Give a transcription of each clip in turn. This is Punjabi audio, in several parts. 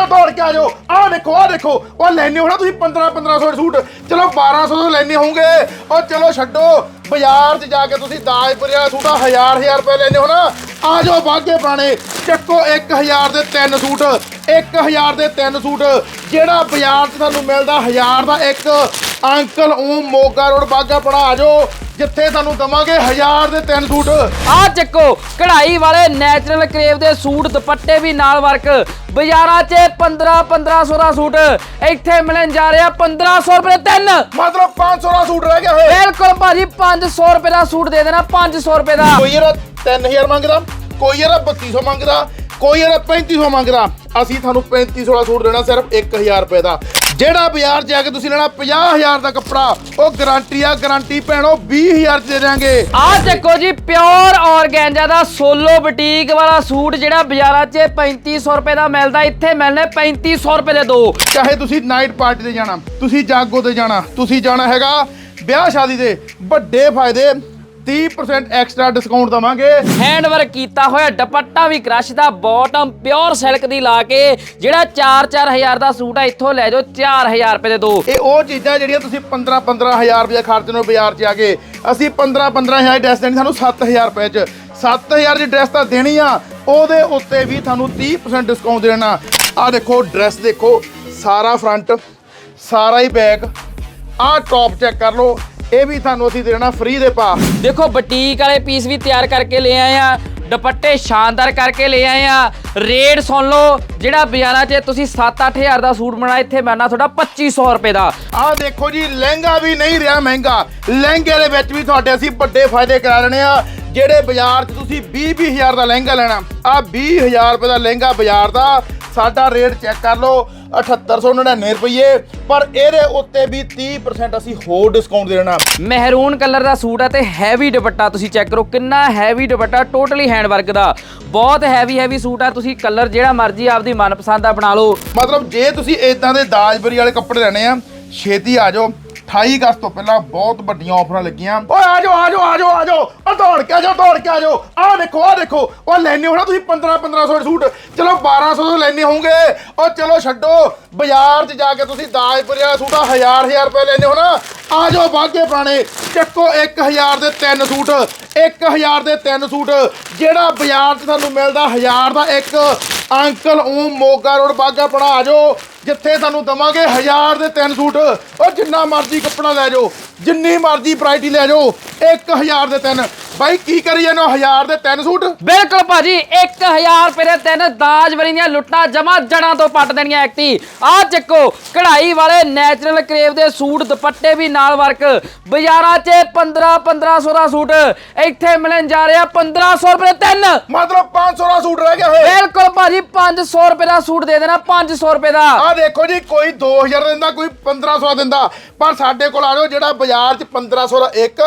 ਜਾਓ ਦੌੜ ਕੇ ਆ ਜਾਓ। ਆਹ ਦੇਖੋ ਆਹ ਦੇਖੋ। ਉਹ ਲੈਣੇ ਹੋ ਤੁਸੀਂ 15 1500 ਦੇ ਸੂਟ। ਚਲੋ 1200 ਤੋਂ ਲੈਣੇ ਹੋਗੇ ਉਹ ਚਲੋ, ਛੱਡੋ। ਬਾਜ਼ਾਰ 'ਚ ਜਾ ਕੇ ਤੁਸੀਂ ਦਾਜਪੁਰੇ ਵਾਲਾ ਸੂਟ ਹਜ਼ਾਰ ਹਜ਼ਾਰ ਰੁਪਏ ਲੈਣੇ ਹੋਣਾ। ਆ ਜਾਓ ਬਾਗੇ ਪੁਰਾਣੇ। ਚੱਕੋ 1000 ਦੇ ਤਿੰਨ ਸੂਟ। 1000 ਦੇ ਤਿੰਨ ਸੂਟ। ਜਿਹੜਾ ਬਾਜ਼ਾਰ 'ਚ ਤੁਹਾਨੂੰ ਮਿਲਦਾ, ਹਜ਼ਾਰ ਦਾ ਇੱਕ। ਅੰਕਲ ਉਹ ਮੋਗਾ ਰੋਡ ਬਾਗਾ ਪੜਾ ਆ ਜਾਓ। ਜਿੱਥੇ ਤੁਹਾਨੂੰ ਦਵਾਂਗੇ ਹਜ਼ਾਰ ਦੇ ਤਿੰਨ ਸੂਟ। ਆ ਚੱਕੋ ਕਢਾਈ ਵਾਲੇ ਨੈਚੁਰਲ ਕਰੇਵ ਦੇ ਸੂਟ ਦੁਪੱਟੇ ਵੀ ਨਾਲ ਵਰਕ। ਬਾਜ਼ਾਰਾਂ 'ਚ 15 1500 ਦਾ ਸੂਟ। ਇੱਥੇ ਮਿਲਣ ਜਾ ਰਿਹਾ 1500 ਰੁਪਏ ਦੇ ਤਿੰਨ। ਮਤਲਬ 500 ਦਾ ਸੂਟ ਰਹਿ ਗਿਆ ਹੋਏ ਬਿਲਕੁਲ ਭਾਜੀ 500 ਰੁਪਏ ਦਾ ਸੂਟ ਦੇ ਦੇਣਾ 500 ਰੁਪਏ ਦਾ। ਕੋਈ ਯਾਰ 3000 ਮੰਗਦਾ ਕੋਈ ਯਾਰ 3200 ਮੰਗਦਾ ਕੋਈ ਯਾਰ 3500 ਮੰਗਦਾ। ਅਸੀਂ ਤੁਹਾਨੂੰ 3500 ਦਾ ਸੂਟ ਦੇਣਾ ਸਿਰਫ 1000 ਰੁਪਏ ਦਾ। ਜਿਹੜਾ ਬਾਜ਼ਾਰ ਜਾ ਕੇ ਤੁਸੀਂ ਲੈਣਾ 50000 ਦਾ ਕੱਪੜਾ ਉਹ ਗਾਰੰਟੀ ਆ ਗਾਰੰਟੀ ਭੈਣੋ 20000 ਚ ਦੇ ਦਿਆਂਗੇ। ਆ ਦੇਖੋ ਜੀ ਪਿਓਰ ਔਰਗੈਂਜਾ ਦਾ ਸੋਲੋ ਬੁਟੀਕ ਵਾਲਾ ਸੂਟ ਜਿਹੜਾ ਬਾਜ਼ਾਰਾਂ 'ਚ 3500 ਰੁਪਏ ਦਾ ਮਿਲਦਾ ਇੱਥੇ ਮਿਲਣੇ 3500 ਰੁਪਏ ਦੇ ਦੋ। ਚਾਹੇ ਤੁਸੀਂ ਨਾਈਟ ਪਾਰਟੀ ਤੇ ਜਾਣਾ ਤੁਸੀਂ ਜਾਗੋ ਤੇ ਜਾਣਾ ਤੁਸੀਂ ਜਾਣਾ ਹੈਗਾ ਵਿਆਹ ਸ਼ਾਦੀ ਦੇ ਵੱਡੇ ਫਾਇਦੇ। 30% ਐਕਸਟਰਾ ਡਿਸਕਾਊਂਟ ਦਵਾਂਗੇ। ਹੈਂਡ ਵਰਕ ਕੀਤਾ ਹੋਇਆ ਦੁਪੱਟਾ ਵੀ ਕ੍ਰਸ਼ ਦਾ ਬਾਟਮ ਪਿਓਰ ਸਿਲਕ ਦੀ ਲਾ ਕੇ ਜਿਹੜਾ 4-4000 ਦਾ ਸੂਟ ਆ ਇੱਥੋਂ ਲੈ ਜਾਓ 4000 ਰੁਪਏ ਦੇ ਦੋ। ਇਹ ਉਹ ਚੀਜ਼ਾਂ ਜਿਹੜੀਆਂ ਤੁਸੀਂ 15 15000 ਰੁਪਏ ਖਰਚਦੇ ਹੋ ਬਾਜ਼ਾਰ 'ਚ ਆ ਕੇ। ਅਸੀਂ 15 15000 ਦੀ ਡਰੈਸ ਦੇਣੀ ਸਾਨੂੰ 7000 ਰੁਪਏ 'ਚ। 7000 ਦੀ ਡਰੈਸ ਤਾਂ ਦੇਣੀ ਆ ਉਹਦੇ ਉੱਤੇ ਵੀ ਤੁਹਾਨੂੰ 30% ਡਿਸਕਾਊਂਟ ਦੇਣਾ। ਆ ਦੇਖੋ ਡਰੈਸ ਦੇਖੋ ਸਾਰਾ ਫਰੰਟ ਸਾਰਾ ਹੀ ਬੈਕ ਆਹ ਟੌਪ ਚੈੱਕ ਕਰ ਲਓ। ਇਹ ਵੀ ਤੁਹਾਨੂੰ ਅਸੀਂ ਦੇਣਾ ਫ੍ਰੀ ਦੇ ਪਾ ਦੇਖੋ ਬੁਟੀਕ ਵਾਲੇ ਪੀਸ ਵੀ ਤਿਆਰ ਕਰਕੇ ਲੈ ਆਏ ਆ ਦੁਪੱਟੇ ਸ਼ਾਨਦਾਰ ਕਰਕੇ ਲੈ ਆਏ ਆ। ਰੇਟ ਸੁਣ ਲਓ ਜਿਹੜਾ ਬਾਜ਼ਾਰਾਂ 'ਚ ਤੁਸੀਂ 7-8000 ਦਾ ਸੂਟ ਬਣਾ ਇੱਥੇ ਮਿਲਣਾ ਤੁਹਾਡਾ 2500 ਰੁਪਏ ਦਾ। ਆਹ ਦੇਖੋ ਜੀ ਲਹਿੰਗਾ ਵੀ ਨਹੀਂ ਰਿਹਾ ਮਹਿੰਗਾ। ਲਹਿੰਗੇ ਦੇ ਵਿੱਚ ਵੀ ਤੁਹਾਡੇ ਅਸੀਂ ਵੱਡੇ ਫਾਇਦੇ ਕਰਾ ਲੈਣੇ ਆ। ਜਿਹੜੇ ਬਾਜ਼ਾਰ 'ਚ ਤੁਸੀਂ 20 ਹਜ਼ਾਰ ਦਾ ਲਹਿੰਗਾ ਲੈਣਾ ਆ 20000 ਰੁਪਏ ਦਾ ਲਹਿੰਗਾ ਬਾਜ਼ਾਰ ਦਾ। ਸਾਡਾ ਰੇਟ ਚੈੱਕ ਕਰ ਲਓ 7899 ਰੁਪਏ ਪਰ ਇਹਦੇ ਉੱਤੇ ਵੀ 30% ਅਸੀਂ ਹੋਰ ਡਿਸਕਾਊਂਟ ਦੇਣਾ। ਮਹਿਰੂਨ ਕਲਰ ਦਾ ਸੂਟ ਹੈ ਤੇ ਹੈਵੀ ਦੁਪੱਟਾ ਤੁਸੀਂ ਚੈੱਕ ਕਰੋ ਕਿੰਨਾ ਹੈਵੀ ਦੁਪੱਟਾ ਟੋਟਲੀ ਹੈਂਡ ਵਰਕ ਦਾ। ਬਹੁਤ ਹੈਵੀ ਹੈਵੀ ਸੂਟ ਆ ਤੁਸੀਂ ਕਲਰ ਜਿਹੜਾ ਮਰਜ਼ੀ ਆਪਦੀ ਮਨਪਸੰਦ ਦਾ ਬਣਾ ਲਓ। ਮਤਲਬ ਜੇ ਤੁਸੀਂ ਇਦਾਂ ਦੇ ਦਾਜਬਰੀ ਵਾਲੇ ਕੱਪੜੇ ਲੈਣੇ ਆ ਛੇਤੀ ਆ ਜਾਓ। 28 ਅਗਸਤ ਤੋਂ ਪਹਿਲਾਂ ਬਹੁਤ ਵੱਡੀਆਂ ਆਫਰਾਂ ਲੱਗੀਆਂ। ਓਏ, ਆ ਜਾਓ ਆ ਜਾਓ ਆ ਜਾਓ ਆ ਜਾਓ। ਆ ਦੌੜ ਕੇ ਆ ਜਾਓ, ਦੌੜ ਕੇ ਆ ਜਾਓ। ਆਹ ਦੇਖੋ ਆਹ ਦੇਖੋ। ਉਹ ਲੈਣੇ ਹੋ ਨਾ ਤੁਸੀਂ 15 1500 ਦੇ ਸੂਟ। ਚਲੋ 1200 ਤੋਂ ਲੈਣੇ ਹੋਗੇ ਉਹ ਚਲੋ, ਛੱਡੋ। ਬਾਜ਼ਾਰ 'ਚ ਜਾ ਕੇ ਤੁਸੀਂ ਦਾਜਪੁਰੇ ਵਾਲਾ ਸੂਟ ਹਜ਼ਾਰ ਹਜ਼ਾਰ ਰੁਪਏ ਲੈਣੇ ਹੋ ਨਾ। ਆ ਜਾਓ ਬਾਗੇ ਪੁਰਾਣੇ। ਚੱਕੋ 1000 ਦੇ ਤਿੰਨ ਸੂਟ। 1000 ਦੇ ਤਿੰਨ ਸੂਟ। ਜਿਹੜਾ ਬਾਜ਼ਾਰ 'ਚ ਤੁਹਾਨੂੰ ਮਿਲਦਾ, ਹਜ਼ਾਰ ਦਾ ਇੱਕ। ਅੰਕਲ ਉਹ ਮੋਗਾ ਰੋਡ ਬਾਗਾ ਪੜਾ ਆ ਜਾਓ। ਜਿੱਥੇ ਤੁਹਾਨੂੰ ਦਵਾਂਗੇ ਹਜ਼ਾਰ ਦੇ ਤਿੰਨ ਸੂਟ। ਉਹ ਜਿੰਨਾ ਮਰਜ਼ੀ ਕੱਪੜਾ ਲੈ ਜਾਓ ਜਿੰਨੀ ਮਰਜ਼ੀ ਪ੍ਰਾਈਟੀ ਲੈ ਜਾਓ 1000 ਦੇ ਤਿੰਨ। ਬਾਈ ਕੀ ਕਰੀ ਜਾਨੋ ਹਜ਼ਾਰ ਦੇ ਤਿੰਨ ਸੂਟ? ਬਿਲਕੁਲ ਭਾਜੀ 1000 ਰੁਪਏ ਦੇ ਤਿੰਨ ਦਾਜ ਵਰੀ ਦੀਆਂ ਲੁੱਟਾਂ ਜਮਾ ਜੜਾਂ ਤੋਂ ਪੱਟ ਦੇਣੀਆਂ ਐਕਟੀ। ਆਹ ਚੱਕੋ ਕਢਾਈ ਵਾਲੇ ਨੈਚੁਰਲ ਕਰੇਵ ਦੇ ਸੂਟ ਦੁਪੱਟੇ ਵੀ ਨਾਲ ਵਰਕ। ਬਾਜ਼ਾਰਾਂ 'ਚ 15 1500 ਦਾ ਸੂਟ। ਇੱਥੇ ਮਿਲਣ ਜਾ ਰਿਹਾ 1500 ਰੁਪਏ ਦੇ ਤਿੰਨ। ਮਤਲਬ 500 ਦਾ ਸੂਟ ਰਹਿ ਗਿਆ ਹੋਏ ਬਿਲਕੁਲ ਭਾਜੀ 500 ਰੁਪਏ ਦਾ ਸੂਟ ਦੇ ਦੇਣਾ 500 ਰੁਪਏ ਦਾ। ਆ ਦੇਖੋ ਜੀ, ਕੋਈ 2000 ਦਿੰਦਾ, ਕੋਈ 1500 ਦਿੰਦਾ। ਪਰ ਸਾਡੇ ਕੋਲ ਆ ਜਾਓ ਜਿਹੜਾ ਬਾਜ਼ਾਰ 'ਚ 1500 ਦਾ ਇੱਕ,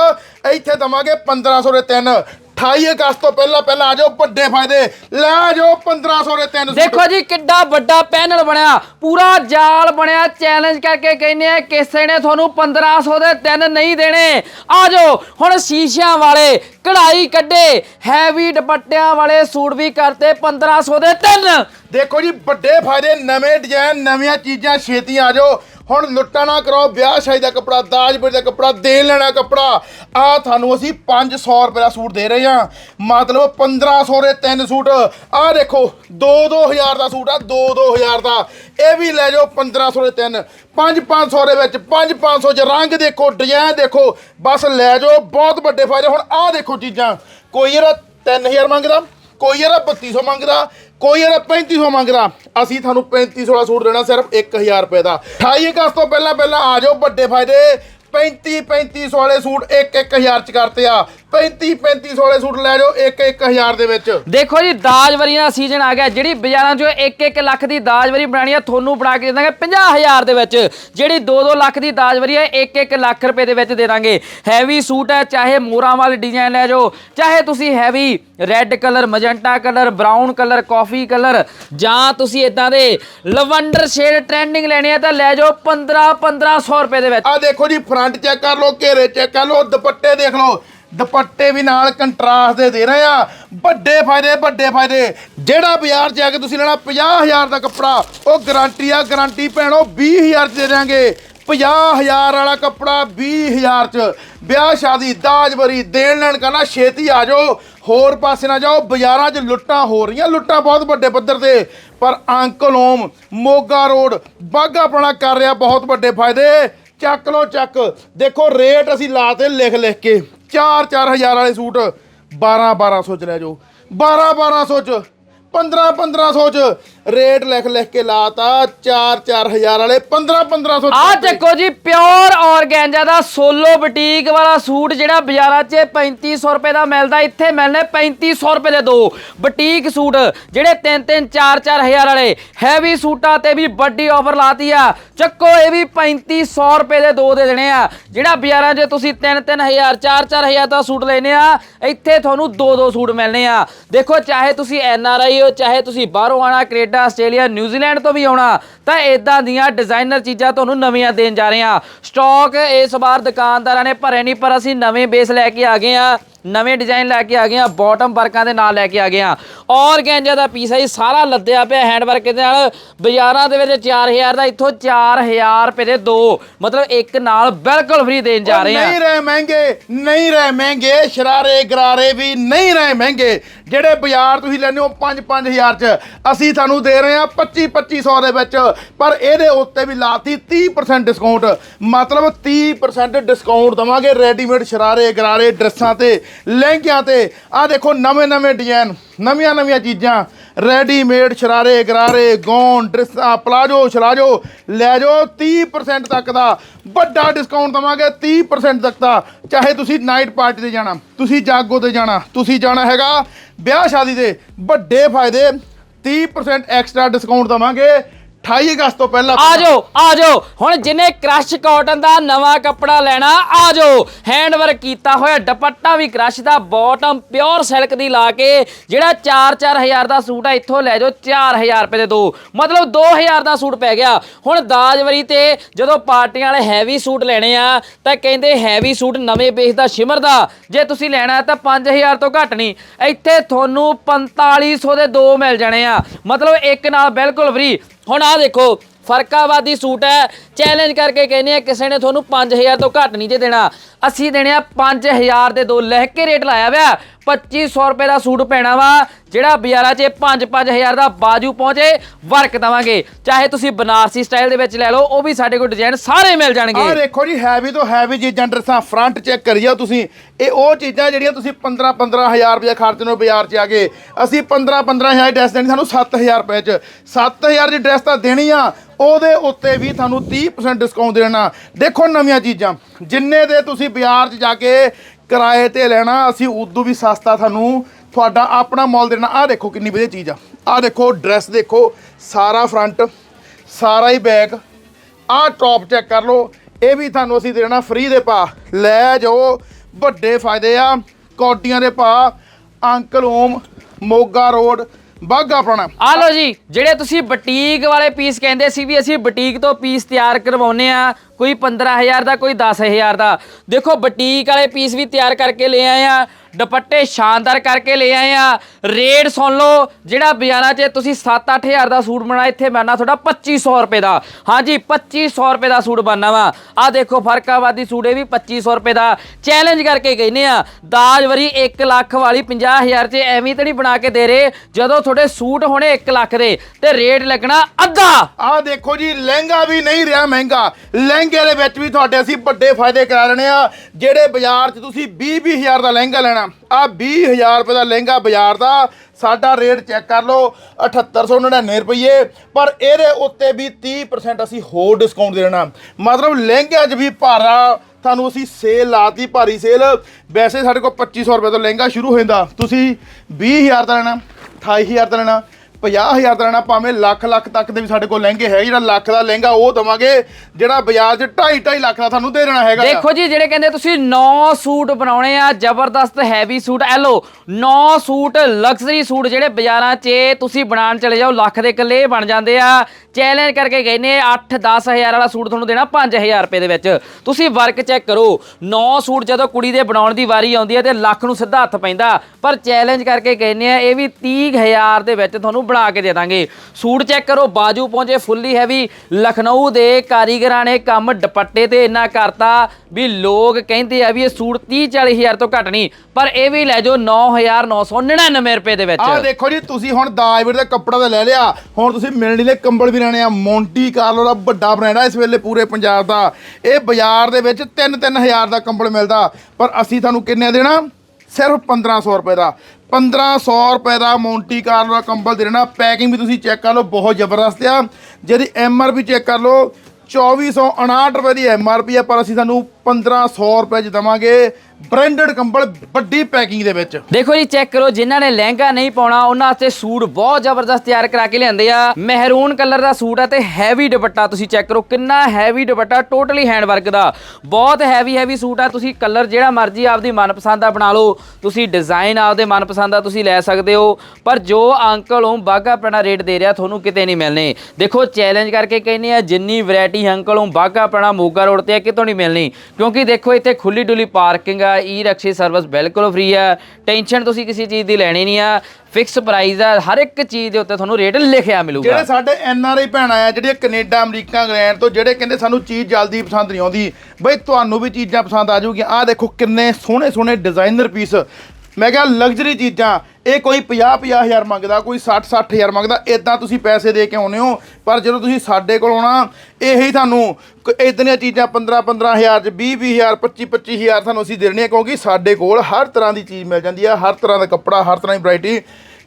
ਇੱਥੇ ਦਵਾਂਗੇ 1500 ਦੇ ਤਿੰਨ। 28 ਅਗਸਤ ਤੋਂ ਪਹਿਲਾਂ ਪਹਿਲਾਂ ਆ ਜਾਓ ਵੱਡੇ ਫਾਇਦੇ। ਲੈ ਜਾਓ 1500 ਦੇ ਤਿੰਨ ਸੂਟ। ਦੇਖੋ ਜੀ ਕਿੱਡਾ ਵੱਡਾ ਪੈਨਲ ਬਣਿਆ। ਪੂਰਾ ਜਾਲ ਬਣਿਆ ਚੈਲੰਜ ਕਰਕੇ ਕਹਿੰਦੇ ਆ ਕਿਸੇ ਨੇ ਤੁਹਾਨੂੰ 1500 ਦੇ ਤਿੰਨ ਨਹੀਂ ਦੇਣੇ। ਆ ਜਾਓ ਹੁਣ ਸ਼ੀਸ਼ਿਆਂ ਵਾਲੇ ਕਢਾਈ ਕੱਢੇ ਹੈਵੀ ਦੁਪੱਟਿਆਂ ਵਾਲੇ ਸੂਟ ਵੀ ਕਰਤੇ 1500 ਦੇ ਤਿੰਨ। ਦੇਖੋ ਜੀ ਵੱਡੇ ਫਾਇਦੇ ਨਵੇਂ ਡਿਜ਼ਾਈਨ ਨਵੀਆਂ ਚੀਜ਼ਾਂ ਛੇਤੀ ਆ ਜਾਓ। ਹੁਣ ਲੁੱਟਾ ਨਾ ਕਰੋ ਵਿਆਹ ਸ਼ਾਦੀ ਦਾ ਕੱਪੜਾ ਦਾਜਪੁਰ ਦਾ ਕੱਪੜਾ ਦੇ ਲੈਣਾ ਕੱਪੜਾ। ਆ ਤੁਹਾਨੂੰ ਅਸੀਂ 500 ਰੁਪਏ ਦਾ ਸੂਟ ਦੇ ਰਹੇ ਹਾਂ। ਮਤਲਬ 1500 ਦੇ ਤਿੰਨ ਸੂਟ। ਆ ਦੇਖੋ 2-2000 ਦਾ ਸੂਟ ਆ 2-2000 ਦਾ। ਇਹ ਵੀ ਲੈ ਜਾਓ 1500 ਦੇ ਤਿੰਨ। 5-500 ਦੇ ਵਿੱਚ 5-500 ਚ ਰੰਗ ਦੇਖੋ, ਡਿਜ਼ਾਈਨ ਦੇਖੋ, ਬਸ ਲੈ ਜਾਓ, ਬਹੁਤ ਵੱਡੇ ਫਾਇਦੇ। ਹੁਣ ਆ ਦੇਖੋ ਚੀਜ਼ਾਂ। ਕੋਈ ਯਾਰ 3000 ਮੰਗਦਾ। ਕੋਈ ਯਾਰ 3200 ਮੰਗਦਾ, ਕੋਈ ਯਾਰ 3500 ਮੰਗਦਾ। ਅਸੀਂ ਤੁਹਾਨੂੰ 3500 ਦਾ ਸੂਟ ਦੇਣਾ ਸਿਰਫ 1000 ਰੁਪਏ ਦਾ। 28 ਅਗਸਤ ਤੋਂ ਪਹਿਲਾਂ ਪਹਿਲਾਂ ਆ ਜਾਓ ਵੱਡੇ ਫਾਇਦੇ। 35 3500 ਵਾਲੇ ਸੂਟ 1 1000 ਚ ਕਰਤੇ ਆ। 35 3500 ਵਾਲੇ ਸੂਟ ਲੈ ਜਾਓ 1 1000 ਦੇ ਵਿੱਚ। ਦੇਖੋ ਜੀ, ਦਾਜ ਵਰੀ ਦਾ ਸੀਜ਼ਨ ਆ ਗਿਆ। ਜਿਹੜੀ ਬਾਜ਼ਾਰਾਂ 'ਚੋਂ 1-1 ਲੱਖ ਦੀ ਦਾਜ ਵਰੀ ਬਣਾਣੀ ਆ, ਤੁਹਾਨੂੰ ਬਣਾ ਕੇ ਦੇ ਦਾਂਗੇ 50000 ਦੇ ਵਿੱਚ। ਜਿਹੜੀ 2-2 ਲੱਖ ਦੀ ਦਾਜ ਵਰੀ ਹੈ 1-1 ਲੱਖ ਰੁਪਏ ਦੇ ਵਿੱਚ ਦੇ ਦਾਂਗੇ। ਹੈਵੀ ਸੂਟ ਹੈ ਚਾਹੇ ਮੋਰਾਂ ਵਾਲੇ ਡਿਜ਼ਾਈਨ ਲੈ ਜਾਓ, ਚਾਹੇ ਤੁਸੀਂ heavy red colour magenta colour brown colour coffee colour ਜਾਂ ਤੁਸੀਂ ਇਦਾਂ ਦੇ ਲਵੰਡਰ ਸ਼ੇਡ ਟ੍ਰੈਂਡਿੰਗ ਲੈਣੇ ਆ ਤਾਂ ਲੈ ਜਾਓ 15 1500 ਰੁਪਏ ਦੇ ਵਿੱਚ। ਆ ਦੇਖੋ ਜੀ ਫਰੰਟ ਚੈੱਕ ਕਰ ਲਓ, ਘੇਰੇ ਚੈੱਕ ਕਰ ਲਓ, ਦੁਪੱਟੇ ਦੇਖ ਲਓ। ਦੁਪੱਟੇ ਵੀ ਨਾਲ ਕੰਟਰਾਸਟ ਦੇ ਦੇ ਰਹੇ ਆ। ਵੱਡੇ ਫਾਇਦੇ ਵੱਡੇ ਫਾਇਦੇ। ਜਿਹੜਾ ਬਾਜ਼ਾਰ 'ਚ ਆ ਕੇ ਤੁਸੀਂ ਲੈਣਾ 50000 ਦਾ ਕੱਪੜਾ, ਉਹ ਗਾਰੰਟੀ ਆ ਗਾਰੰਟੀ ਭੈਣੋ 20000 'ਚ ਦੇ ਦਿਆਂਗੇ। 50000 ਵਾਲਾ ਕੱਪੜਾ 20000 ਚ। ਵਿਆਹ ਸ਼ਾਦੀ, ਦਾਜ ਬਰੀ ਦੇਣ ਲੈਣ ਕਰਨਾ, ਛੇਤੀ ਆ ਜਾਓ। ਹੋਰ ਪਾਸੇ ਨਾ ਜਾਓ, ਬਾਜ਼ਾਰਾਂ 'ਚ ਲੁੱਟਾਂ ਹੋ ਰਹੀਆਂ। ਲੁੱਟਾਂ ਬਹੁਤ ਵੱਡੇ ਪੱਧਰ ਤੇ। ਪਰ ਅੰਕਲ ਓਮ, ਮੋਗਾ ਰੋਡ ਬਾਗਾ ਆਪਣਾ ਕਰ ਰਿਹਾ ਬਹੁਤ ਵੱਡੇ ਫਾਇਦੇ। ਚੱਕ ਲਓ ਚੱਕ। ਦੇਖੋ, ਰੇਟ ਅਸੀਂ ਲਾਤੇ ਲਿਖ ਲਿਖ ਕੇ 4-4000 ਵਾਲੇ ਸੂਟ 12-1200 ਚ ਲੈ ਜਾਓ। 12-1200 ਚ 15-1500 ਚ। ਰੇਟ ਲਿਖ ਲਿਖ ਕੇ ਲਾਤਾ 4-4000 ਵਾਲੇ 15-1500 ਚ ਆ ਦੇਖੋ ਜੀ ਪਿਓਰ ਆਰਗੈਂਜਾ ਦਾ ਸੋਲੋ ਬੁਟੀਕ ਵਾਲਾ ਸੂਟ ਜਿਹੜਾ ਬਾਜ਼ਾਰਾਂ 'ਚ 3500 ਰੁਪਏ ਦਾ ਮਿਲਦਾ ਇੱਥੇ ਮਿਲਨੇ 3500 ਰੁਪਏ ਦੇ ਦੋ ਬੁਟੀਕ ਸੂਟ ਜਿਹੜੇ 3-3 4-4 ਹਜ਼ਾਰ ਵਾਲੇ। ਹੈਵੀ ਸੂਟਾਂ ਤੇ ਵੀ ਵੱਡੀ ਆਫਰ ਲਾਤੀ ਆ। ਚੱਕੋ ਇਹ ਵੀ 3500 ਰੁਪਏ ਦੇ ਦੋ ਦੇ ਦੇਣੇ ਆ। ਜਿਹੜਾ ਬਾਜ਼ਾਰਾਂ 'ਚ ਤੁਸੀਂ 3-3 ਹਜ਼ਾਰ 4-4 ਹਜ਼ਾਰ ਦਾ ਸੂਟ ਲੈਨੇ ਆ ਇੱਥੇ ਤੁਹਾਨੂੰ ਦੋ ਦੋ ਸੂਟ ਮਿਲਨੇ ਆ। ਦੇਖੋ ਚਾਹੇ ਤੁਸੀਂ ਐਨ ਆਰ ਆਈ ਹੋ ਚਾਹੇ ਤੁਸੀਂ ਬਾਹਰੋਂ ਆਣਾ ਕੈਨੇਡਾ, ਆਸਟ੍ਰੇਲੀਆ ਨਿਊਜ਼ੀਲੈਂਡ ਤੋਂ ਵੀ ਆਉਣਾ। ਤਾਂ ਇਦਾਂ ਦੀਆਂ ਡਿਜ਼ਾਈਨਰ ਚੀਜ਼ਾਂ ਤੁਹਾਨੂੰ ਨਵੀਆਂ ਦੇਣ ਜਾ ਰਹੇ ਹਾਂ। ਸਟਾਕ ਇਸ ਵਾਰ ਦੁਕਾਨਦਾਰਾਂ ਨੇ ਭਰੇ ਨਹੀਂ, ਪਰ ਅਸੀਂ ਨਵੇਂ ਬੇਸ ਲੈ ਕੇ ਆ ਗਏ ਆ ਨਵੇਂ ਡਿਜ਼ਾਈਨ ਲੈ ਕੇ ਆ ਗਏ ਆ ਬਾਟਮ ਵਰਕਾਂ ਦੇ ਨਾਲ ਲੈ ਕੇ ਆ ਗਏ ਆ। ਔਰਗੈਂਜਾ ਦਾ ਪੀਸ ਹੈ ਜੀ ਸਾਰਾ ਲੱਦਿਆ ਪਿਆ ਹੈਂਡ ਵਰਕ ਦੇ ਨਾਲ। ਬਾਜ਼ਾਰਾਂ ਦੇ ਵਿੱਚ 4000 ਦਾ ਇੱਥੋਂ 4000 ਰੁਪਏ ਦੇ ਦੋ। ਮਤਲਬ ਇੱਕ ਨਾਲ ਬਿਲਕੁਲ ਫ੍ਰੀ ਦੇਣ ਜਾ ਰਹੇ ਆ। ਨਹੀਂ ਰਹੇ ਮਹਿੰਗੇ ਨਹੀਂ ਰਹੇ ਮਹਿੰਗੇ ਸ਼ਰਾਰੇ ਗਰਾਰੇ ਵੀ ਨਹੀਂ ਰਹੇ ਮਹਿੰਗੇ। ਜਿਹੜੇ ਬਾਜ਼ਾਰ ਤੁਸੀਂ ਲੈਂਦੇ ਹੋ 5-5000 ਚ ਅਸੀਂ ਤੁਹਾਨੂੰ ਦੇ ਰਹੇ ਹਾਂ 25-2500 ਦੇ ਵਿੱਚ। ਪਰ ਇਹਦੇ ਉੱਤੇ ਵੀ ਲਾਤੀ 30% ਡਿਸਕਾਊਂਟ ਮਤਲਬ 30% ਡਿਸਕਾਊਂਟ ਦਵਾਂਗੇ ਰੈਡੀਮੇਡ ਸ਼ਰਾਰੇ ਗਰਾਰੇ ਡਰੈਸਾਂ ਤੇ। ਲਹਿੰਗਿਆਂ ਤੇ। ਆਹ ਦੇਖੋ ਨਵੇਂ ਨਵੇਂ ਡਿਜ਼ਾਈਨ ਨਵੀਆਂ ਨਵੀਆਂ ਚੀਜ਼ਾਂ। ਰੈਡੀਮੇਡ ਸ਼ਰਾਰੇ, ਗਰਾਰੇ ਗੌਨ ਡਰੈਸਾਂ, ਪਲਾਜੋ ਸ਼ਰਾਜੋ ਲੈ ਜਾਓ 30% ਤੱਕ ਦਾ। ਵੱਡਾ ਡਿਸਕਾਊਂਟ ਦਵਾਂਗੇ 30% ਤੱਕ ਦਾ। ਚਾਹੇ ਤੁਸੀਂ ਨਾਈਟ ਪਾਰਟੀ ਤੇ ਜਾਣਾ, ਤੁਸੀਂ ਜਾਗੋ ਤੇ ਜਾਣਾ, ਤੁਸੀਂ ਜਾਣਾ ਹੈਗਾ ਵਿਆਹ ਸ਼ਾਦੀ ਤੇ ਵੱਡੇ ਫਾਇਦੇ 30% ਐਕਸਟਰਾ ਡਿਸਕਾਊਂਟ ਦਵਾਂਗੇ। 28 ਅਗਸਤ ਤੋਂ ਪਹਿਲਾਂ ਆ ਜਾਓ ਆ ਜਾਓ। ਹੁਣ ਜਿਹਨੇ ਕ੍ਰਸ਼ ਕਾਟਨ ਦਾ ਨਵਾਂ ਕੱਪੜਾ ਲੈਣਾ, ਆ ਜਾਓ। ਹੈਂਡਵਰਕ ਕੀਤਾ ਹੋਇਆ ਦੁਪੱਟਾ ਵੀ ਕ੍ਰਸ਼ ਦਾ ਬਾਟਮ ਪਿਓਰ ਸਿਲਕ ਦੀ ਲਾ ਕੇ, ਜਿਹੜਾ 4-4000 ਦਾ ਸੂਟ ਆ, ਇੱਥੋਂ ਲੈ ਜਾਓ 4000 ਰੁਪਏ ਦੇ ਦੋ। ਮਤਲਬ 2000 ਦਾ ਸੂਟ ਪੈ ਗਿਆ। ਹੁਣ ਦਾਜਵਰੀ ਤੇ ਜਦੋਂ ਪਾਰਟੀਆਂ ਵਾਲੇ ਹੈਵੀ ਸੂਟ ਲੈਣੇ ਆ, ਤਾਂ ਕਹਿੰਦੇ ਹੈਵੀ ਸੂਟ ਨਵੇਂ ਬੇਸ ਦਾ ਸ਼ਿਮਰ ਦਾ। ਜੇ ਤੁਸੀਂ ਲੈਣਾ, ਤਾਂ 5000 ਤੋਂ ਘੱਟ ਨਹੀਂ। ਇੱਥੇ ਤੁਹਾਨੂੰ 4500 ਦੇ ਦੋ ਮਿਲ ਜਾਣੇ ਆ। ਮਤਲਬ ਇੱਕ ਨਾਲ ਬਿਲਕੁਲ ਫ੍ਰੀ ਹੁਣ ਆ ਦੇਖੋ, ਫਰਕਾਵਾਦੀ ਸੂਟ ਹੈ। ਚੈਲੰਜ ਕਰਕੇ ਕਹਿੰਦੇ ਆ, ਕਿਸੇ ਨੇ ਤੁਹਾਨੂੰ 5000 ਤੋਂ ਘੱਟ ਨਹੀਂ ਜੇ ਦੇਣਾ। ਅਸੀਂ ਦੇਣੇ ਆ 5000 ਦੇ ਦੋ ਲਹਿ ਕੇ ਰੇਟ ਲਾਇਆ ਵਿਆ 2500 ਰੁਪਏ ਦਾ ਸੂਟ ਪੈਣਾ ਵਾ। ਜਿਹੜਾ ਬਾਜ਼ਾਰਾਂ 'ਚ 5-5000 ਦਾ ਬਾਜੂ ਪਹੁੰਚੇ, ਵਰਕ ਦਵਾਂਗੇ। ਚਾਹੇ ਤੁਸੀਂ ਬਨਾਰਸੀ ਸਟਾਈਲ ਦੇ ਵਿੱਚ ਲੈ ਲਓ, ਉਹ ਵੀ ਸਾਡੇ ਕੋਲ ਡਿਜ਼ਾਈਨ ਸਾਰੇ ਮਿਲ ਜਾਣਗੇ। ਆਹ ਦੇਖੋ ਜੀ ਹੈਵੀ ਤੋਂ ਹੈਵੀ ਚੀਜ਼ਾਂ ਡਰੈਸਾਂ ਫਰੰਟ ਚੈੱਕ ਕਰੀਓ ਤੁਸੀਂ। ਇਹ ਉਹ ਚੀਜ਼ਾਂ ਜਿਹੜੀਆਂ ਤੁਸੀਂ 15 15000 ਰੁਪਏ ਖਰਚਦੇ ਹੋ ਬਾਜ਼ਾਰ 'ਚ ਆ ਕੇ। ਅਸੀਂ 15 15000 ਦੀ ਡਰੈਸ ਦੇਣੀ, ਸਾਨੂੰ 7000 ਰੁਪਏ 'ਚ। 7000 ਦੀ ਡਰੈਸ ਤਾਂ ਦੇਣੀ ਆ, ਉਹਦੇ ਉੱਤੇ ਵੀ ਤੁਹਾਨੂੰ 30% ਡਿਸਕਾਊਂਟ ਦੇਣਾ। ਦੇਖੋ ਨਵੀਆਂ ਚੀਜ਼ਾਂ, ਜਿੰਨੇ ਦੇ ਤੁਸੀਂ ਬਾਜ਼ਾਰ 'ਚ ਜਾ ਕੇ ਕਿਰਾਏ ਤੇ ਲੈਣਾ, ਅਸੀਂ ਉਦੋਂ ਵੀ ਸਸਤਾ ਤੁਹਾਨੂੰ ਤੁਹਾਡਾ ਆਪਣਾ ਮਾਲ ਦੇਣਾ ਆਹ ਦੇਖੋ ਕਿੰਨੀ ਵਧੀਆ ਚੀਜ਼ ਆ। ਆਹ ਦੇਖੋ ਡਰੈਸ ਦੇਖੋ, ਸਾਰਾ ਫਰੰਟ ਸਾਰਾ ਹੀ ਬੈਕ ਆਹ ਟੌਪ ਚੈੱਕ ਕਰ ਲਓ। ਇਹ ਵੀ ਤੁਹਾਨੂੰ ਅਸੀਂ ਦੇਣਾ ਫ੍ਰੀ ਦੇ ਪਾ ਲੈ ਜਾਓ, ਵੱਡੇ ਫਾਇਦੇ ਆ, ਕੌਡੀਆਂ ਦੇ ਪਾ ਅੰਕਲ ਓਮ, ਮੋਗਾ ਰੋਡ ਬਾਗਾ ਪੁਰਾਣਾ ਆ ਲਓ ਜੀ, ਜਿਹੜੇ ਤੁਸੀਂ ਬੁਟੀਕ ਵਾਲੇ ਪੀਸ ਕਹਿੰਦੇ ਸੀ ਵੀ ਅਸੀਂ ਬੁਟੀਕ ਤੋਂ ਪੀਸ ਤਿਆਰ ਕਰਵਾਉਨੇ ਆ ਕੋਈ 15000 ਦਾ, ਕੋਈ 10000 ਦਾ। ਦੇਖੋ, ਬਟੀਕ ਵਾਲੇ ਪੀਸ ਵੀ ਤਿਆਰ ਕਰਕੇ ਲੈ ਆਏ ਆ, ਦੁਪੱਟੇ ਸ਼ਾਨਦਾਰ ਕਰਕੇ ਲੈ ਆਏ ਆ। ਰੇਟ ਸੁਣ ਲਓ, ਜਿਹੜਾ ਬਾਜ਼ਾਰਾਂ 'ਚ ਤੁਸੀਂ 7-8000 ਦਾ ਸੂਟ ਬਣਾ ਇੱਥੇ ਬਣਨਾ ਤੁਹਾਡਾ 2500 ਰੁਪਏ ਦਾ। ਹਾਂਜੀ 2500 ਰੁਪਏ ਦਾ ਸੂਟ ਬਣਨਾ ਵਾ। ਆ ਦੇਖੋ ਫਰਕਾਵਾਦੀ ਸੂਟ, ਇਹ ਵੀ 2500 ਰੁਪਏ ਦਾ। ਚੈਲੰਜ ਕਰਕੇ ਕਹਿੰਦੇ ਆ, ਦਾਜ ਵਰੀ 1 ਲੱਖ ਵਾਲੀ 50000 'ਚ ਐਵੇਂ ਤਾਂ ਨਹੀਂ ਬਣਾ ਕੇ ਦੇ ਰਹੇ, ਜਦੋਂ ਤੁਹਾਡੇ ਸੂਟ ਹੋਣੇ 1 ਲੱਖ ਦੇ, ਤੇ ਰੇਟ ਲੱਗਣਾ ਅੱਧਾ। ਆਹ ਦੇਖੋ ਜੀ, ਲਹਿੰਗਾ ਵੀ ਨਹੀਂ ਰਿਹਾ ਮਹਿੰਗਾ। ਲਹਿੰਗੇ ਦੇ ਵਿੱਚ ਵੀ ਤੁਹਾਡੇ ਅਸੀਂ ਵੱਡੇ ਫਾਇਦੇ ਕਰਾ ਲੈਣੇ ਆ। ਜਿਹੜੇ ਬਾਜ਼ਾਰ 'ਚ ਤੁਸੀਂ 20 ਹਜ਼ਾਰ ਦਾ ਲਹਿੰਗਾ ਲੈਣਾ, ਆ 20000 ਰੁਪਏ ਦਾ ਲਹਿੰਗਾ ਬਾਜ਼ਾਰ ਦਾ, ਸਾਡਾ ਰੇਟ ਚੈੱਕ ਕਰ ਲਓ 7899 ਰੁਪਏ ਪਰ ਇਹਦੇ ਉੱਤੇ ਵੀ 30% ਅਸੀਂ ਹੋਰ ਡਿਸਕਾਊਂਟ ਦੇਣਾ। ਮਤਲਬ ਲਹਿੰਗਿਆਂ 'ਚ ਵੀ ਭਾਰਾ, ਤੁਹਾਨੂੰ ਅਸੀਂ ਸੇਲ ਲਾਤੀ ਭਾਰੀ ਸੇਲ ਵੈਸੇ ਸਾਡੇ ਕੋਲ 2500 ਰੁਪਏ ਤੋਂ ਲਹਿੰਗਾ ਸ਼ੁਰੂ ਹੋ ਜਾਂਦਾ। ਤੁਸੀਂ 20000 ਦਾ ਲੈਣਾ 28000 ਦਾ ਲੈਣਾ 50000 ਦਾ ਲੈਣਾ, ਭਾਵੇਂ ਲੱਖ ਲੱਖ ਤੱਕ ਦੇ ਵੀ ਸਾਡੇ ਕੋਲ ਲਹਿੰਗੇ ਹੈ, ਜਿਹੜਾ ਲੱਖ ਦਾ ਲਹਿੰਗਾ ਉਹ ਦਵਾਂਗੇ, ਜਿਹੜਾ ਬਾਜ਼ਾਰ 'ਚ 2.5 2.5 ਲੱਖ ਦਾ ਤੁਹਾਨੂੰ ਦੇ ਦੇਣਾ ਹੈਗਾ। ਦੇਖੋ ਜੀ, ਜਿਹੜੇ ਕਹਿੰਦੇ ਤੁਸੀਂ 9 ਸੂਟ ਬਣਾਉਣੇ ਆ, ਜ਼ਬਰਦਸਤ ਹੈਵੀ ਸੂਟ ਐ 9 ਸੂਟ ਲਗਜ਼ਰੀ ਸੂਟ ਜਿਹੜੇ ਬਾਜ਼ਾਰਾਂ 'ਚ ਤੁਸੀਂ ਬਣਾਉਣ ਚਲੇ ਜਾਓ, ਲੱਖ ਦੇ ਇਕੱਲੇ ਬਣ ਜਾਂਦੇ ਆ। ਚੈਲੰਜ ਕਰਕੇ ਗਏ ਨੇ 8 10000 ਵਾਲਾ ਸੂਟ ਤੁਹਾਨੂੰ ਦੇਣਾ 5000 ਰੁਪਏ ਦੇ ਵਿੱਚ। ਤੁਸੀਂ ਵਰਕ ਚੈੱਕ ਕਰੋ 9 ਸੂਟ ਜਦੋਂ ਕੁੜੀ ਦੇ ਬਣਾਉਣ ਦੀ ਵਾਰੀ ਆਉਂਦੀ ਹੈ ਤੇ ਲੱਖ ਨੂੰ ਸਿੱਧਾ ਹੱਥ ਪੈਂਦਾ। ਪਰ ਚੈਲੰਜ ਕਰਕੇ ਕਹਿੰਦੇ ਆ, ਇਹ ਵੀ 30000 ਦੇ ਵਿੱਚ ਤੁਹਾਨੂੰ ਬਣਾ ਕੇ ਦੇ ਦਾਂਗੇ। ਸੂਟ ਚੈੱਕ ਕਰੋ, ਬਾਜੂ ਪਹੁੰਚੇ ਫੁੱਲੀ ਹੈਵੀ ਲਖਨਊ ਦੇ ਕਾਰੀਗਰਾਂ ਨੇ ਕੰਮ ਦੁਪੱਟੇ ਤੇ ਇੰਨਾ ਕਰਤਾ ਵੀ ਲੋਕ ਕਹਿੰਦੇ ਆ ਵੀ ਇਹ ਸੂਟ 30 40000 ਤੋਂ ਘੱਟ ਨਹੀਂ, ਪਰ ਇਹ ਵੀ ਲੈ ਜਾਓ 9999 ਰੁਪਏ ਦੇ ਵਿੱਚ। ਆਹ ਦੇਖੋ ਜੀ, ਤੁਸੀਂ ਹੁਣ ਦਾਜਵੀਰ ਦਾ ਕੱਪੜਾ ਤਾਂ ਲੈ ਲਿਆ, ਹੁਣ ਤੁਸੀਂ ਮਿਲਣੀ ਦੇ ਕੰਬਲ ਵੀ ਲੈਣੇ ਆ, ਮੌਂਟੀ ਕਾਰਲੋ ਦਾ ਵੱਡਾ ਬ੍ਰਾਂਡ ਆ ਇਸ ਵੇਲੇ ਪੂਰੇ ਪੰਜਾਬ ਦਾ। ਇਹ ਬਾਜ਼ਾਰ ਦੇ ਵਿੱਚ 3-3000 ਦਾ ਕੰਬਲ ਮਿਲਦਾ, ਪਰ ਅਸੀਂ ਤੁਹਾਨੂੰ ਕਿੰਨੇ ਦੇਣਾ? ਸਿਰਫ 1500 ਰੁਪਏ ਦਾ। 1500 ਰੁਪਏ ਦਾ ਮੌਂਟੀ ਕਾਰਲੋ ਦਾ ਕੰਬਲ ਦੇ ਰਹਿਣਾ ਪੈਕਿੰਗ ਵੀ ਤੁਸੀਂ ਚੈੱਕ ਕਰ ਲਓ, ਬਹੁਤ ਜ਼ਬਰਦਸਤ ਆ। ਜਿਹਦੀ ਐਮਆਰਪੀ ਚੈੱਕ ਕਰ ਲਓ 2459 ਰੁਪਏ ਦੀ ਐਮਆਰਪੀ ਆ, ਪਰ ਅਸੀਂ ਤੁਹਾਨੂੰ 1500 ਰੁਪਏ ਚ ਦਵਾਂਗੇ। ਬ੍ਰਾਂਡਡ ਕੰਬਲ ਵੱਡੀ ਪੈਕਿੰਗ ਦੇ ਵਿੱਚ। ਦੇਖੋ ਜੀ ਚੈੱਕ ਕਰੋ, ਜਿਨ੍ਹਾਂ ਨੇ ਲਹਿੰਗਾ ਨਹੀਂ ਪਾਉਣਾ, ਉਹਨਾਂ ਵਾਸਤੇ ਸੂਟ ਬਹੁਤ ਜ਼ਬਰਦਸਤ ਤਿਆਰ ਕਰਾ ਕੇ ਲਿਆਂਦੇ ਆ। ਮਹਿਰੂਨ ਕਲਰ ਦਾ ਸੂਟ ਆ ਤੇ ਹੈਵੀ ਦੁਪੱਟਾ, ਤੁਸੀਂ ਚੈੱਕ ਕਰੋ ਕਿੰਨਾ ਹੈਵੀ ਦੁਪੱਟਾ ਟੋਟਲੀ ਹੈਂਡ ਵਰਕ ਦਾ। ਬਹੁਤ ਹੈਵੀ ਹੈਵੀ ਸੂਟ ਆ, ਤੁਸੀਂ ਕਲਰ ਜਿਹੜਾ ਮਰਜ਼ੀ ਆਪਦੀ ਮਨਪਸੰਦ ਦਾ ਬਣਾ ਲਓ। ਤੁਸੀਂ ਡਿਜ਼ਾਈਨ ਆਪਦੇ ਮਨਪਸੰਦ ਦਾ ਤੁਸੀਂ ਲੈ ਸਕਦੇ ਹੋ। ਪਰ ਜੋ ਅੰਕਲ ਉਹ ਬਾਗਾ ਪਣਾ ਰੇਟ ਦੇ ਰਿਹਾ, ਤੁਹਾਨੂੰ ਕਿਤੇ ਨਹੀਂ ਮਿਲਣੇ। ਦੇਖੋ ਚੈਲੰਜ ਕਰਕੇ ਕਹਿੰਦੇ ਆ, ਜਿੰਨੀ ਵੈਰਾਈਟੀ ਅੰਕਲ ਉਹ ਬਾਗਾ ਪਣਾ ਮੋਗਾ ਰੋਡ ਤੇ ਆ, ਕਿਤੋਂ ਨਹੀਂ ਮਿਲਣੀ। ਕਿਉਂਕਿ ਦੇਖੋ, ਇੱਥੇ ਖੁੱਲੀ ਡੁੱਲੀ ਪਾਰਕਿੰਗ ਆ ਈ ਰਿਕਸ਼ੇ ਸਰਵਿਸ ਬਿਲਕੁਲ ਫ੍ਰੀ ਆ। ਟੈਨਸ਼ਨ ਤੁਸੀਂ ਕਿਸੇ ਚੀਜ਼ ਦੀ ਲੈਣੀ ਨਹੀਂ ਆ। ਫਿਕਸ ਪ੍ਰਾਈਸ ਆ। ਹਰ ਇੱਕ ਚੀਜ਼ ਦੇ ਉੱਤੇ ਤੁਹਾਨੂੰ ਰੇਟ ਲਿਖਿਆ ਮਿਲੂਗਾ। ਜਿਹੜੇ ਸਾਡੇ ਐਨ ਆਰ ਆਈ ਭੈਣਾਂ ਆ ਜਿਹੜੀਆਂ ਕੈਨੇਡਾ, ਅਮਰੀਕਾ, ਇੰਗਲੈਂਡ ਤੋਂ, ਜਿਹੜੇ ਕਹਿੰਦੇ ਸਾਨੂੰ ਚੀਜ਼ ਜਲਦੀ ਪਸੰਦ ਨਹੀਂ ਆਉਂਦੀ, ਬਈ ਤੁਹਾਨੂੰ ਵੀ ਚੀਜ਼ਾਂ ਪਸੰਦ ਆ ਜਾਊਗੀਆਂ। ਆਹ ਦੇਖੋ ਕਿੰਨੇ ਸੋਹਣੇ ਸੋਹਣੇ ਡਿਜ਼ਾਈਨਰ ਪੀਸ ਮੈਂ ਕਿਹਾ ਲਗਜ਼ਰੀ ਚੀਜ਼ਾਂ ਇਹ ਕੋਈ 50 50000 ਮੰਗਦਾ, ਕੋਈ 60 60000 ਮੰਗਦਾ ਇਦਾਂ ਤੁਸੀਂ ਪੈਸੇ ਦੇ ਕੇ ਆਉਨੇ ਹੋ। ਪਰ ਜਦੋਂ ਤੁਸੀਂ ਸਾਡੇ ਕੋਲ ਆਉਣਾ, ਇਹੀ ਤੁਹਾਨੂੰ ਇਤਨੀਆਂ ਚੀਜ਼ਾਂ 15 15000 ਚ 20 20000 25 25000 ਤੁਹਾਨੂੰ ਅਸੀਂ ਦੇਣੀਆਂ, ਕਿਉਂਕਿ ਸਾਡੇ ਕੋਲ ਹਰ ਤਰ੍ਹਾਂ ਦੀ ਚੀਜ਼ ਮਿਲ ਜਾਂਦੀ ਹੈ ਹਰ ਤਰ੍ਹਾਂ ਦਾ ਕੱਪੜਾ, ਹਰ ਤਰ੍ਹਾਂ ਦੀ ਵੈਰਾਈਟੀ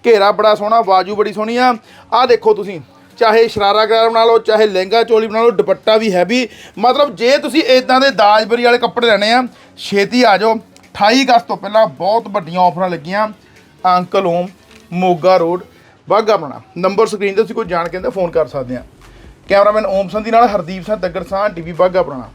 ਘੇਰਾ ਬੜਾ ਸੋਹਣਾ ਬਾਜੂ ਬੜੀ ਸੋਹਣੀ ਆ। ਆਹ ਦੇਖੋ ਤੁਸੀਂ, ਚਾਹੇ ਸ਼ਰਾਰਾ ਗਰਾਰਾ ਬਣਾ ਲਓ, ਚਾਹੇ ਲਹਿੰਗਾ ਚੋਲੀ ਬਣਾ ਲਓ, ਦੁਪੱਟਾ ਵੀ ਹੈਵੀ। ਮਤਲਬ ਜੇ ਤੁਸੀਂ ਇਦਾਂ ਦੇ ਦਾਜਬਰੀ ਵਾਲੇ ਕੱਪੜੇ ਲੈਣੇ ਆ, ਛੇਤੀ ਆ ਜਾਓ। 28 ਅਗਸਤ ਤੋਂ ਪਹਿਲਾਂ ਬਹੁਤ ਵੱਡੀਆਂ ਆਫਰਾਂ ਲੱਗੀਆਂ। ਅੰਕਲ ਓਮ ਮੋਗਾ ਰੋਡ ਬਾਗਾ ਬਣਾ ਨੰਬਰ ਸਕਰੀਨ ਤੇ ਤੁਸੀਂ ਕੋਈ ਜਾਣ ਕੇ ਫੋਨ ਕਰ ਸਕਦੇ ਆ। ਕੈਮਰਾਮੈਨ ਓਮ ਸੰਧੀ ਨਾਲ, ਹਰਦੀਪ ਸਿੰਘ ਦੱਗੜ ਸਾਹ ਟੀਵੀ ਬਾਗਾ ਬਣਾ